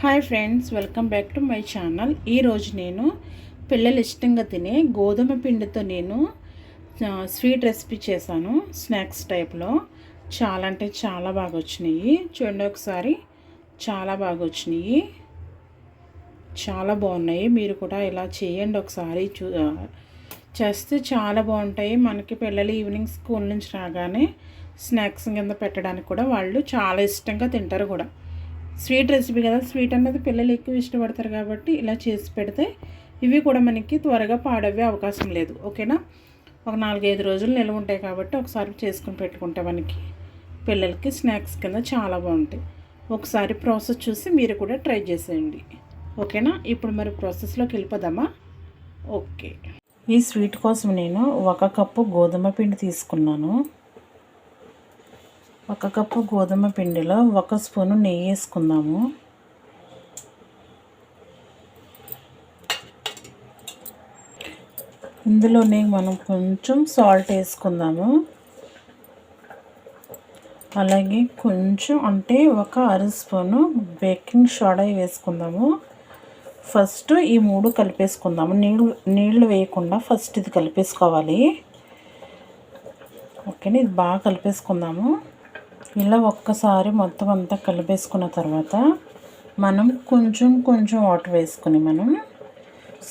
Hi friends welcome back to my channel. ఈరోజు నేను పిల్లలు ఇష్టంగా తినే గోధుమ పిండితో నేను స్వీట్ రెసిపీ చేశాను. స్నాక్స్ టైప్లో. చాలా అంటే చాలా బాగా వచ్చినాయి చూడండి ఒకసారి. చాలా బాగా వచ్చినాయి చాలా బాగున్నాయి. మీరు కూడా ఇలా చేయండి ఒకసారి. చూ చేస్తే చాలా బాగుంటాయి. మనకి పిల్లలు ఈవినింగ్ స్కూల్ నుంచి రాగానే స్నాక్స్ కింద పెట్టడానికి కూడా వాళ్ళు చాలా ఇష్టంగా తింటారు కూడా. స్వీట్ రెసిపీ కదా స్వీట్ అన్నది పిల్లలు ఎక్కువ ఇష్టపడతారు కాబట్టి ఇలా చేసి పెడితే ఇవి కూడా మనకి త్వరగా పాడవే అవకాశం లేదు ఓకేనా? ఒక నాలుగైదు రోజులు నిల్వ ఉంటాయి కాబట్టి ఒకసారి చేసుకుని పెట్టుకుంటే మనకి పిల్లలకి స్నాక్స్ కింద చాలా బాగుంటాయి. ఒకసారి ప్రాసెస్ చూసి మీరు కూడా ట్రై చేసేయండి ఓకేనా? ఇప్పుడు మరి ప్రాసెస్లోకి వెళ్ళిపోదామా? ఓకే. ఈ స్వీట్ కోసం నేను ఒక కప్పు గోధుమ పిండి తీసుకున్నాను. ఒక కప్పు గోధుమ పిండిలో ఒక స్పూను నెయ్యి వేసుకుందాము. ఇందులోనే మనం కొంచెం సాల్ట్ వేసుకుందాము. అలాగే కొంచెం అంటే ఒక అర స్పూను బేకింగ్ సోడా వేసుకుందాము. ఫస్ట్ ఈ మూడు కలిపేసుకుందాము. నీళ్ళు నీళ్ళు వేయకుండా ఫస్ట్ ఇది కలిపేసుకోవాలి. ఓకేనా? ఇది బాగా కలిపేసుకుందాము. ఇలా ఒక్కసారి మొత్తం అంతా కలిపేసుకున్న తర్వాత మనం కొంచెం కొంచెం వాటర్ వేసుకుని మనం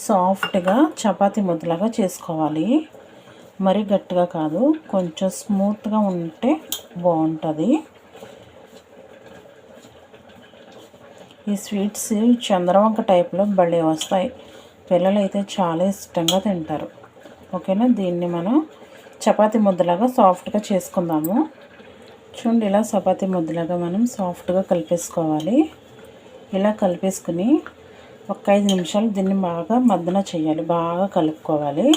సాఫ్ట్గా చపాతి ముద్దలాగా చేసుకోవాలి. మరి గట్టిగా కాదు కొంచెం స్మూత్గా ఉంటే బాగుంటుంది ఈ స్వీట్స్ చంద్రవంక టైప్లో భలే వస్తాయి. పిల్లలు అయితే చాలా ఇష్టంగా తింటారు. ఓకేనా? దీన్ని మనం చపాతి ముద్దలాగా సాఫ్ట్గా చేసుకుందాము. చూడండి ఇలా చపాతీ ముద్దలాగా మనం సాఫ్ట్గా కలిపేసుకోవాలి. ఇలా కలిపేసుకుని ఒక ఐదు నిమిషాలు దీన్ని బాగా మద్దన చేయాలి. బాగా కలుపుకోవాలి.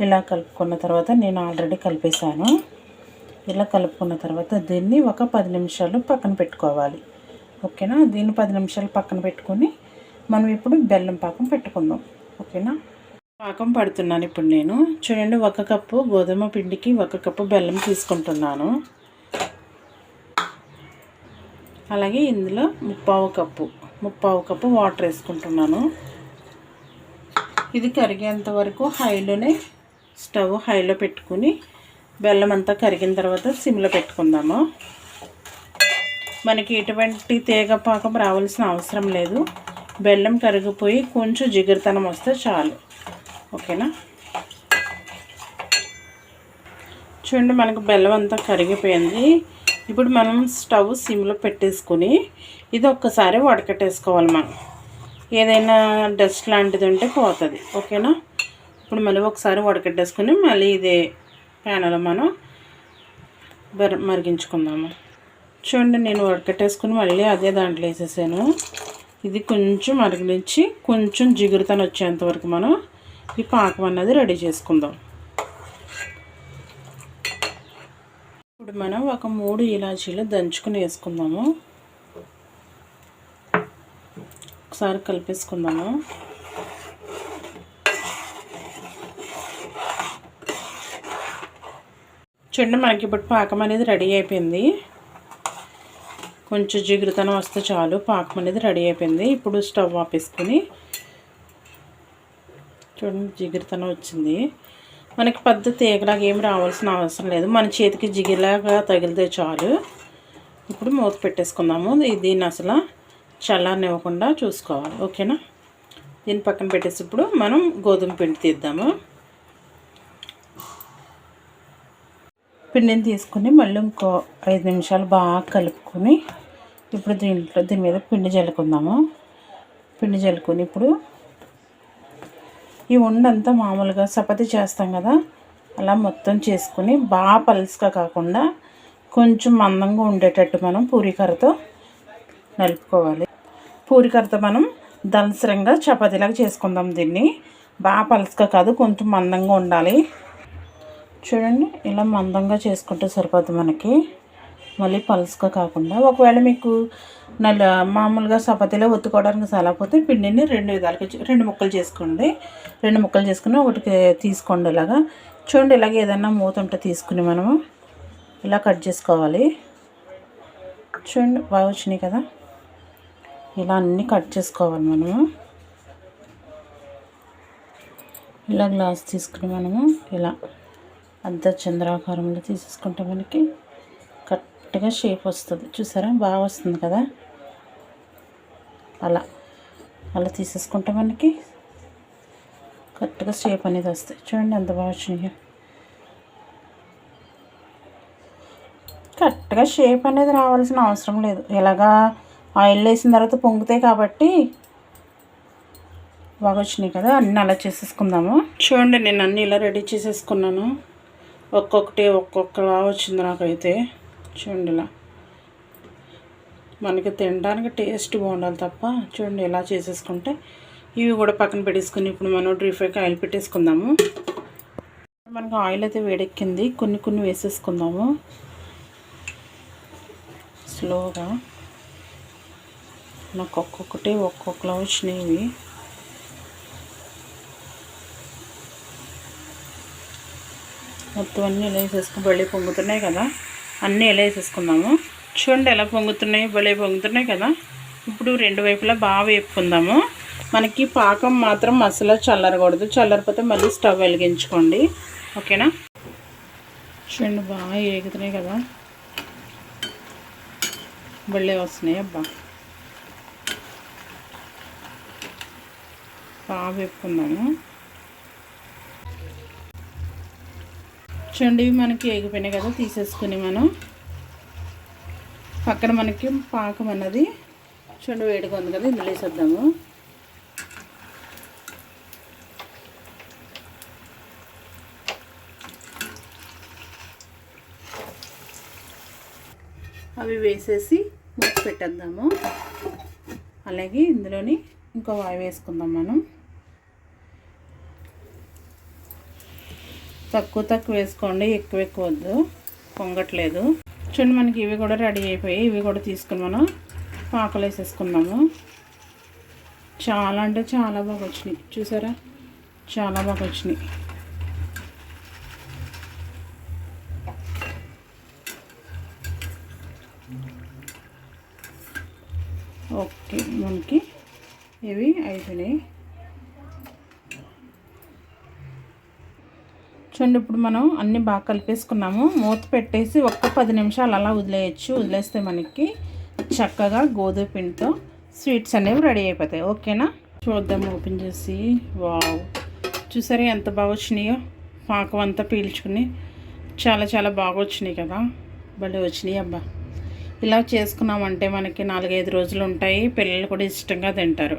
ఇలా కలుపుకున్న తర్వాత నేను ఆల్రెడీ కలిపేశాను. ఇలా కలుపుకున్న తర్వాత దీన్ని ఒక పది నిమిషాలు పక్కన పెట్టుకోవాలి. ఓకేనా? దీన్ని పది నిమిషాలు పక్కన పెట్టుకొని మనం ఇప్పుడు బెల్లం పాకం పెట్టుకుందాం. ఓకేనా? పాకం పడుతున్నాను ఇప్పుడు నేను. చూడండి ఒక కప్పు గోధుమ పిండికి ఒక కప్పు బెల్లం తీసుకుంటున్నాను. అలాగే ఇందులో ముప్పావు కప్పు ముప్పావు కప్పు వాటర్ వేసుకుంటున్నాను. ఇది కరిగేంత వరకు హైలోనే స్టవ్ హైలో పెట్టుకుని బెల్లం అంతా కరిగిన తర్వాత సిమ్లో పెట్టుకుందాము. మనకి ఎటువంటి తీగ పాకం రావాల్సిన అవసరం లేదు. బెల్లం కరిగిపోయి కొంచెం జిగురుతనం వస్తే చాలు. ఓకేనా? చూడండి మనకు బెల్లం అంతా కరిగిపోయింది. ఇప్పుడు మనం స్టవ్ సిమ్లో పెట్టేసుకొని ఇది ఒక్కసారి వడకట్టేసుకోవాలి మనం. ఏదైనా డస్ట్ లాంటిది ఉంటే పోతుంది ఓకేనా? ఇప్పుడు మళ్ళీ ఒకసారి వడకట్టేసుకుని మళ్ళీ ఇదే ప్యానలో మనం బెర మరిగించుకుందాము. చూడండి నేను వడకట్టేసుకుని మళ్ళీ అదే దాంట్లో వేసేసాను. ఇది కొంచెం మరిగించి కొంచెం జిగురుతను వచ్చేంత వరకు మనం ఈ పాకం అన్నది రెడీ చేసుకుందాం. ఇప్పుడు మనం ఒక మూడు ఇలాచీలు దంచుకుని వేసుకుందాము. ఒకసారి కలిపేసుకుందాము. చూడండి మనకి ఇప్పుడు పాకం అనేది రెడీ అయిపోయింది. కొంచెం జిగురుతనం వస్తే చాలు పాకం అనేది రెడీ అయిపోయింది. ఇప్పుడు స్టవ్ ఆపేసుకొని చూడండి జిగురుతనం వచ్చింది. మనకి పెద్ద తీగలాగా ఏం రావాల్సిన అవసరం లేదు. మన చేతికి జిగిలాగా తగిలితే చాలు. ఇప్పుడు మూత పెట్టేసుకుందాము. ఇది- దీన్ని అసలు చల్లారనివ్వకుండా చూసుకోవాలి. ఓకేనా? దీన్ని పక్కన పెట్టేసి ఇప్పుడు మనం గోధుమ పిండి తీద్దాము. పిండిని తీసుకుని మళ్ళీ ఇంకో ఐదు నిమిషాలు బాగా కలుపుకొని ఇప్పుడు దీంట్లో దీని మీద పిండి జల్లుకుందాము. పిండి జల్లుకొని ఇప్పుడు ఈ ఉండంతా మామూలుగా చపాతీ చేస్తాం కదా అలా మొత్తం చేసుకుని బాగా పలుసుగా కాకుండా కొంచెం మందంగా ఉండేటట్టు మనం పూరికరతో నలుపుకోవాలి. పూరికరతో మనం దలసరంగా చపాతీలాగా చేసుకుందాం దీన్ని. బాగా పలుసుగా కాదు కొంచెం మందంగా ఉండాలి. చూడండి ఇలా మందంగా చేసుకుంటే సరిపోద్ది మనకి. మళ్ళీ పలుసుగా కాకుండా ఒకవేళ మీకు నల్ల మామూలుగా చపాతీలో ఒత్తుకోవడానికి సలాపోతే పిండిని రెండు విధాలుగా రెండు ముక్కలు చేసుకోండి. రెండు ముక్కలు చేసుకుని ఒకటికి తీసుకోండి ఇలాగా. చూడండి ఇలాగ ఏదన్నా మూత ఉంటే తీసుకుని మనము ఇలా కట్ చేసుకోవాలి. చూడండి బాగా వచ్చినాయి కదా. ఇలా అన్నీ కట్ చేసుకోవాలి మనము. ఇలా గ్లాస్ తీసుకుని మనము ఇలా అర్ధ చంద్రాకారంలో తీసేసుకుంటే మనకి కరెక్ట్గా షేప్ వస్తుంది. చూసారా? బాగా వస్తుంది కదా? అలా. అలా తీసేసుకుంటే మనకి కరెక్ట్గా షేప్ అనేది వస్తాయి. చూడండి ఎంత బాగా వచ్చినాయో. కరెక్ట్గా షేప్ అనేది రావాల్సిన అవసరం లేదు. ఇలాగా ఆయిల్ వేసిన తర్వాత పొంగుతాయి కాబట్టి బాగా వచ్చినాయి కదా? అన్నీ అలా చేసేసుకుందాము. చూడండి నేను అన్నీ ఇలా రెడీ చేసేసుకున్నాను. ఒక్కొక్కటి ఒక్కొక్కలా వచ్చింది నాకైతే. చూడండి ఇలా మనకి తినడానికి టేస్ట్ బాగుండాలి తప్ప చూడండి ఇలా చేసేసుకుంటే ఇవి కూడా పక్కన పెట్టేసుకుని ఇప్పుడు మనం డ్రీ ఫ్రైకి ఆయిల్ పెట్టేసుకుందాము. మనకు ఆయిల్ అయితే వేడెక్కింది. కొన్ని కొన్ని వేసేసుకుందాము. స్లోగా నాకు ఒక్కొక్కటి ఒక్కొక్కలా వచ్చినాయి. మొత్తం అన్నీ ఇలా వేసేసుకుని బళ్ళీ పొంగుతున్నాయి కదా. అన్నీ ఎలా వేసేసుకుందాము. చూడండి ఎలా పొంగుతున్నాయి భలే పొంగుతున్నాయి కదా. ఇప్పుడు రెండు వైపులా బాగా వేపుకుందాము. మనకి పాకం మాత్రం అసలు చల్లరకూడదు. చల్లరిపోతే మళ్ళీ స్టవ్ వెలిగించుకోండి. ఓకేనా? చూడండి బాగా ఏగుతున్నాయి కదా. భలే వస్తున్నాయి అబ్బా. బాగా వేపుకుందాము. చూడండి మనకి ఎగిపోయినాయి కదా తీసేసుకుని మనం. పక్కన మనకి పాకం అన్నది. చూడండి వేడిగా ఉంది కదా ఇందులో వేసేద్దాము. అవి వేసేసి మూసి పెట్టేద్దాము. అలాగే ఇందులోని ఇంకో వాయి వేసుకుందాం మనం. తక్కువ తక్కువ వేసుకోండి ఎక్కువ ఎక్కువ వద్దు పొంగట్లేదు. చూడండి మనకి ఇవి కూడా రెడీ అయిపోయి ఇవి కూడా తీసుకుని మనం పాకలు వేసేసుకుందాము. చాలా అంటే చాలా బాగా వచ్చినాయి. చూసారా? చాలా బాగా వచ్చినాయి. ఓకే మనకి ఇవి అయిపోయినాయి. చూడండి ఇప్పుడు మనం అన్నీ బాగా కలిపేసుకున్నాము. మూత పెట్టేసి ఒక్క పది నిమిషాలు అలా వదిలేయచ్చు. వదిలేస్తే మనకి చక్కగా గోధుమ పిండితో స్వీట్స్ అనేవి రెడీ అయిపోతాయి. ఓకేనా? చూద్దాం ఓపెన్ చేసి. వావ్! చూసారా ఎంత బాగా వచ్చినాయో? పాకం అంతా పీల్చుకుని చాలా చాలా బాగా వచ్చినాయి కదా? భలే వచ్చినాయి అబ్బా! ఇలా చేసుకున్నామంటే మనకి నాలుగైదు రోజులు ఉంటాయి. పిల్లలు కూడా ఇష్టంగా తింటారు.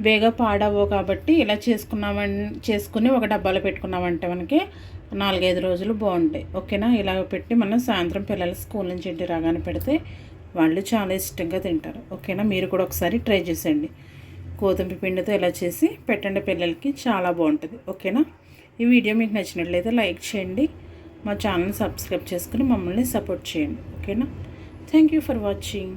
బేగా పాడవు కాబట్టి ఇలా చేసుకున్నామని చేసుకుని ఒక డబ్బాలో పెట్టుకున్నామంటే మనకి నాలుగైదు రోజులు బాగుంటాయి. ఓకేనా? ఇలా పెట్టి మనం సాయంత్రం పిల్లలు స్కూల్ నుంచి ఇంటి రాగానే పెడితే వాళ్ళు చాలా ఇష్టంగా తింటారు. ఓకేనా? మీరు కూడా ఒకసారి ట్రై చేసేయండి. గోధుమ పిండితో ఇలా చేసి పెట్టండి పిల్లలకి చాలా బాగుంటుంది. ఓకేనా? ఈ వీడియో మీకు నచ్చినట్లయితే లైక్ చేయండి. మా ఛానల్ సబ్స్క్రైబ్ చేసుకుని మమ్మల్ని సపోర్ట్ చేయండి. ఓకేనా? Thank you for watching.